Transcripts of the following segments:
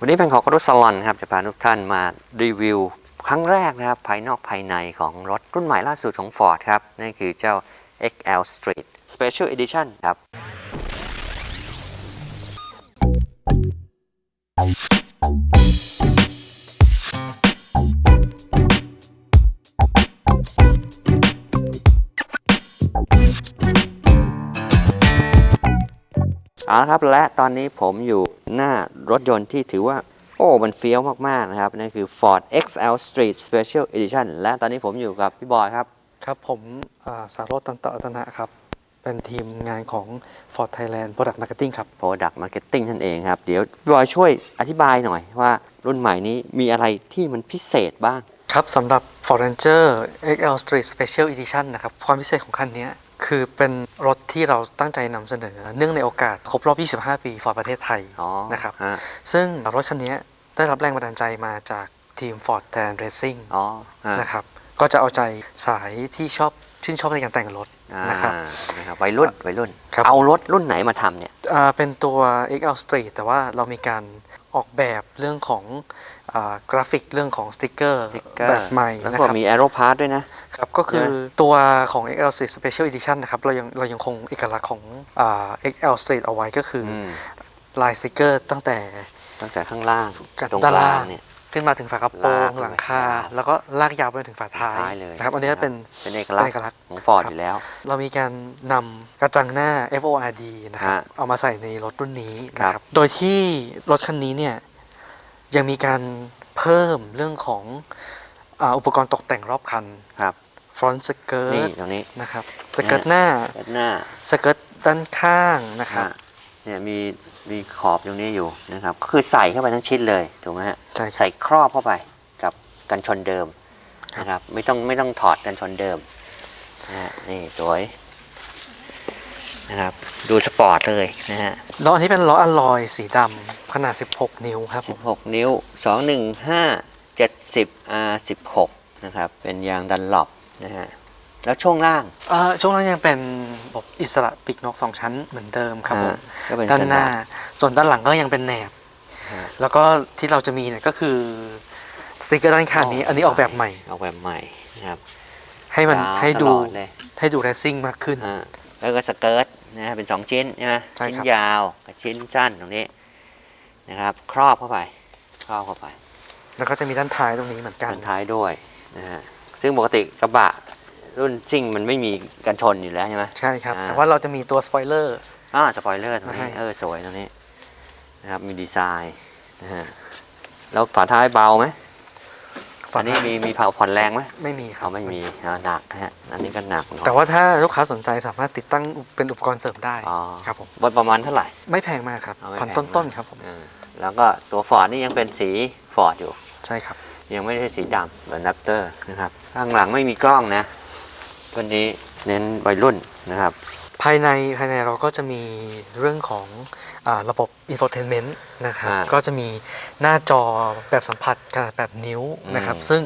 วันนี้เป็นของกรุสลอนครับ จะพาทุกท่านมารีวิว ครั้งแรกนะครับ ภายนอกภายในของรถรุ่นใหม่ล่าสุดของ Ford ครับ นั่นคือเจ้า XL Street Special Edition ครับ เอาละครับและตอนนี้ผมอยู่หน้ารถยนต์ที่ถือว่า โอ้ มันเฟี้ยวมาก ๆ นะครับ นั่นคือ Ford XL Street Special Edition และตอนนี้ผมอยู่กับพี่บอยครับ ครับผมอ่าสารโรจน์ตันตะอัตนะครับ เป็นทีมงานของ Ford Thailand Product Marketing ครับ Product Marketing นั่นเองครับ เดี๋ยวพี่บอยช่วยอธิบายหน่อยว่ารุ่นใหม่นี้มีอะไรที่มันพิเศษบ้าง ครับสำหรับ Ford Ranger XL Street Special Edition นะครับ ความพิเศษของคันนี้ คือเป็นรถที่เราตั้งใจนำเสนอ เนื่องในโอกาสครบรอบ 25 ปี Ford ประเทศไทยอ๋อนะครับฮะซึ่งรถคันนี้ได้รับแรงบันดาลใจมาจากทีม Ford Thailand Racing อ๋อฮะนะครับ ก็จะเอาใจสายที่ชอบ ชื่นชอบในการแต่งรถอ่านะครับนะครับวัยรุ่นวัยรุ่นครับเอารถรุ่นไหนมาทำเนี่ยอ่าเป็นตัว XL Street แต่ว่าเรามีการออกแบบเรื่องของอากราฟิกเรื่องของสติกเกอร์สติ๊กเกอร์แบบใหม่แล้วนะก็ครับมี Aero Part ด้วยนะครับก็คือใช่ไหมตัวของ XL Street Special Edition นะครับเรายังเรายังคงเอกลักษณ์ของอา XL Street เอาไว้ก็คืออมลายสติกเกอร์ตั้งแต่ตั้งแต่ข้างล่างจากตรงด้านกลาล่างงเนี่ย ขึ้นมาถึงฝากระโปรลางกหลังคาลงไปแล้วก็ลากยาวไปถึงฝาท้ายท้ายเลยนะครับอันนี้เป็นเป็นเอกลักษเป็นเอกลักษณ์ณ์ของ Ford ครับอยู่แล้ว เรามีการนำกระจังหน้า FORD นะครับฮะเอามาใส่ในรถรุ่นนี้นะคครัรับบโดยที่รถคันนี้เนี่ยยังมีการเพิ่มเรื่องของอาอุปกรณ์ตกแต่งรอบคันครับฟรอนต์สเกินี่ร์ตตรงนี้นะครับสเกิร์ตหน้าด้านหน้าสเกิร์ตด้านข้างนะครับฮะเนี่ยมี มีขอบตรงนี้อยู่นะครับ ก็คือใส่เข้าไปทั้งชิ้นเลยถูกไหมฮะใช่ครับ ใส่ครอบเข้าไปกับกันชนเดิมนะครับ ไม่ต้องไม่ต้องถอดกันชนเดิมนะฮะนี่สวยนะครับ ดูสปอร์ตเลยนะฮะล้ออันนี้เป็นล้ออลลอยสีดำขนาด 16 นิ้วครับผม 16 นิ้ว 215 70 R 16 นะครับ เป็นยางดันหลบนะฮะ แล้วช่วงล่างเอ่อช่วงนั้นยังเป็นระบบอิสระปีกนก2ชั้นเหมือนเดิมครับผมอ่าก็เป็นด้านหน้า standard ส่วนด้านหลังก็ยังเป็นแหนบ ฮะ แล้วก็ที่เราจะมีเนี่ยก็คือสติกเกอร์ด้านข้างนี้ อันนี้ออกแบบใหม่ ออกแบบใหม่นะครับให้มันยาวให้ดูตลอเลยให้ดูเรซซิ่งมากขึ้น อ่าแล้วก็สเกิร์ตนะฮะเป็นสองชิ้นใช่ไหมใช่ชิ้นครับยาวกับชิ้นสั้นตรงนี้นะครับ ครอบเข้าไปครอบเข้าไป แล้วก็จะมีด้านท้ายตรงนี้เหมือนกัน ด้านท้ายด้วยนะฮะซึ่งปกติกระบะ รุ่นซิ่งมันไม่มีกันชนอยู่แล้วใช่ไหมใช่ครับอ่าแต่ว่าเราจะมีตัวสปอยเลอร์อ่าสปอยเลอร์ตรงมานี้ให้เออสวยตรงนี้นะครับมีดีไซน์นะฮะแล้วฝาท้ายเบาไหมอันนี้มีมีเผาผ่อนแรงไหมไม่มีครัเขาบไม่มีอ่าหนักนะฮะอันนี้ก็หนักหน่อยแต่ว่าถ้าลูกค้าสนใจสามารถติดตั้งเป็นอุปกรณ์เสริมได้อ๋อครับผมบนประมาณเท่าไหร่ ไม่แพงมากครับเอาไม่พันแพงต้นมากๆครับผมอ่าแล้วก็ตัวฟอร์ดนี่ยังเป็นสีฟอร์ดอยู่ ใช่ครับ ยังไม่ใช่สีดำเหมือนแรปเตอร์นะครับ ข้างหลังไม่มีกล้องนะตั วนี้เน้นวัยรุ่นนะครับ ภายในภายในเราก็จะมีเรื่องของอาระบบ infotainment นะครับ อ่าก็จะมีหน้าจอแบบสัมผัสขนาด 8 นิ้วนะครับ อืมซึ่ง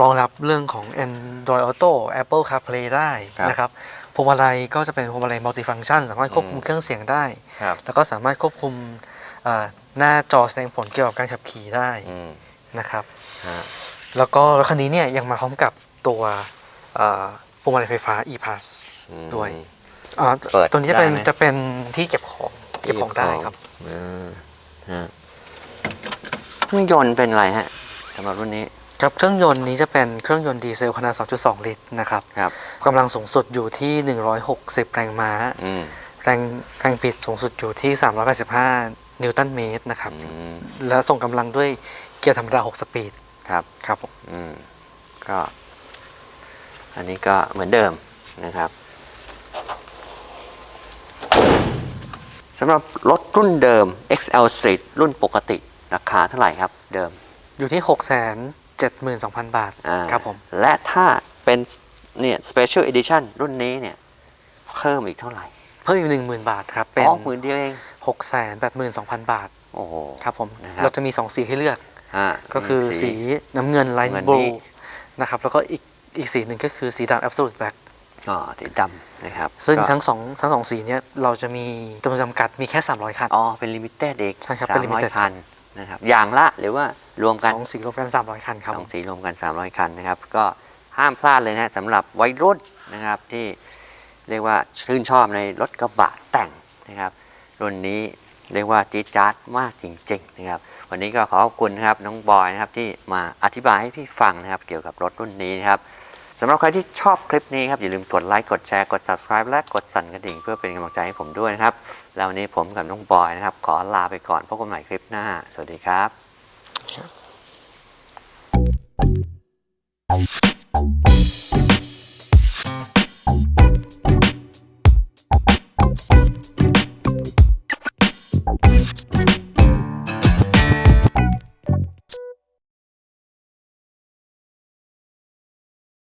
รองรับเรื่องของ Android Auto Apple CarPlay ได้ครับนะครับพวงมาลัยก็จะเป็นพวงมาลัย multifunction สามารถควบคุมอืม เครื่องเสียงได้ ครับแล้วก็สามารถควบคุมอ่าหน้าจอแสดงผลเกี่ยวกับการขับขี่ได้อืมนะครับ ฮะแล้วก็รถคันนี้เนี่ยยังมาพร้อมกับตัวอ่าพ วงมาลัยไฟฟ้า e-pass อืมด้วยอ่าเปิดตัวนี้จะเป็นได้ไหม จะเป็นที่เก็บของเก็บของได้ครับอืมฮะเครื่องยนต์เป็นอะไรฮะสำหรับรุ่นนี้ครับเครื่องยนต์นี้จะเป็นเครื่องยนต์ดีเซลขนาด 2.2 ลิตรนะครับครับ กำลังสูงสุดอยู่ที่ 160 แรงม้า อืมแรงแรงบิดสูงสุดอยู่ที่ 385 นิวตันเมตรนะครับ อืมและส่งกำลังด้วยเกียร์ธรรมดา 6 สปีดครับ ครับผม อืมก็ อันนี้ก็เหมือนเดิมนะครับสำหรับรถรุ่นเดิม XL Street รุ่นปกติราคาเท่าไหร่ครับเดิม อยู่ที่ 672,000 บาทอ่าครับผม และถ้าเป็นเนี่ย Special Edition รุ่นนี้เนี่ยเพิ่มอีกเท่าไหร่เพิ่มอีก 10,000 บาทครับ เป็นอ๋อหมื่นเดียวเอง682,000 บาท โอ้โห ครับผม นะครับ เราจะมี 2 สีให้เลือก อ่าก็คือมี สีน้ำเงินไลเงิท์นบลูนี้ นะครับ แล้วก็อีก อีกสีหนึ่งก็คือสีดำ absolute black อ๋อสีดำนะครับซึ่งก็ทั้งสองทั้งสองสีเนี้ยเราจะมีจำนวนจำกัดมีแค่ 300 คัน อ๋อเป็นลิมิเต็ดเอกใช่ครับสาเป็นมร้อย limited คันนะครับอย่างละหรือว่ารวมกันสองสีรวมกัน 300 คันครับสองสีรวมกัน 300 คันนะครับ ก็ห้ามพลาดเลยนะฮะสำหรับวัยรุ่นนะครับที่เรียกว่าชื่นชอบในรถกระบะแต่งนะครับรุ่นนี้ เรียกว่าจี๊ดจ๊าดมากจริง ๆ นะครับ วันนี้ก็ขอขอบคุณนะครับน้องบอยนะครับที่มาอธิบายให้พี่ฟังนะครับ เกี่ยวกับรถรุ่นนี้นะครับสำหรับใครที่ชอบคลิปนี้ครับอย่าลืมกดไลค์กดแชร์กด subscribe และกดสั่นกระดิ่งเพื่อเป็นกำลังใจให้ผมด้วยนะครับ แล้ววันนี้ผมกับน้องบอยนะครับ ขอลาไปก่อนพบกันใหม่คลิปหน้า สวัสดีครับ